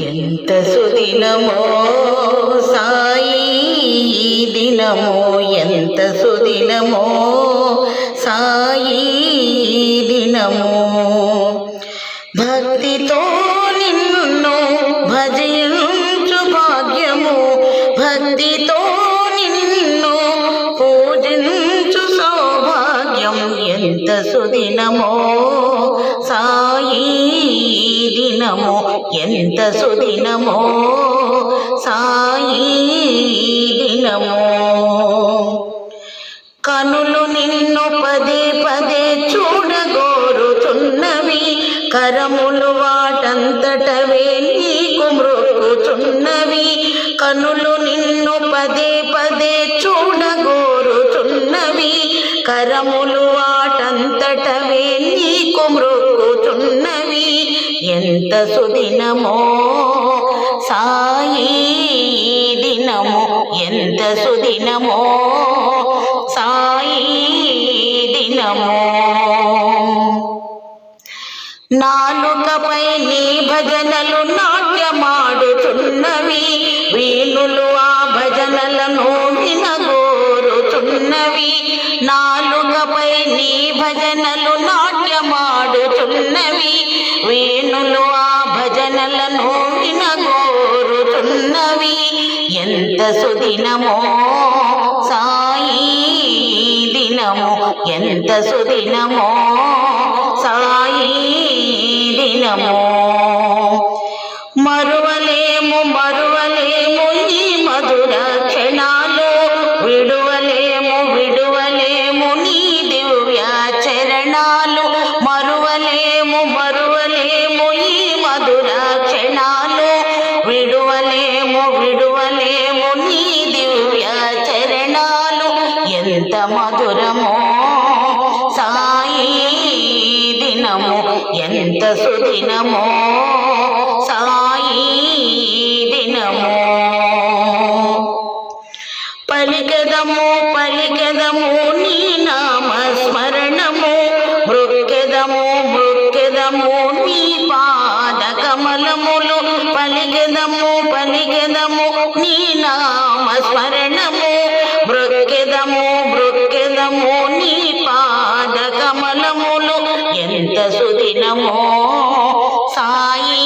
ఎంత సుదినమో సాయి దినమో ఎంత సుదినమో సాయి దినమో. భక్తితో నిన్ను భజించు భాగ్యము భక్తితో నిన్ను పూజించు సౌభాగ్యం ఎంత సుదినమో సాయి దినమో. ఎంత సుదినమో సాయి దినమో కనులు నిన్ను పదే పదే చూడగోరుచున్నవి కరములు వాటంతటవే నీకు మృక్కుచున్నవి కనులు నిన్ను పదే పదే చూడగోరుచున్నవి కరములు వాటంతటవే నీకు మృక్కు ఎంత సుదినమో సాయి దినము ఎంత సుదినమో సాయి ఈ దినము. నాలుకపై నీ భజనలు నా ఎంత సుదినమో సాయి దినము? ఎంత సుదినమో సాయి దినమో? మరువలేము మరు ఎంత మధురమో సాయి దినము ఎంత సుదినమో సాయి దినము. పలికెదము పలికెదము నీ నామ స్మరణము మృక్కెదము మృక్కెదము నీ పాద కమలములు పలికెదము పలికెదము నీ నామ స్మరణము మృక్కెదము నీ పాద కమలములు ఎంత సుదినమో సాయి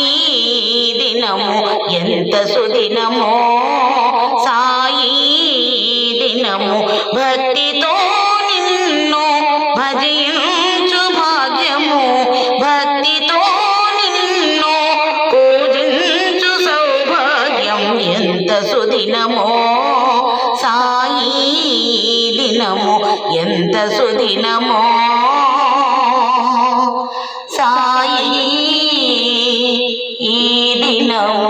దినము ఎంత సుదినమో సాయి దినము భక్తితో నిన్ను భజించు భాగ్యము భక్తితో నిన్ను పూజించు సౌభాగ్యం ఎంత సుదినమో. ఈ దినము ఎంత సుదినమో సాయి ఈ దినము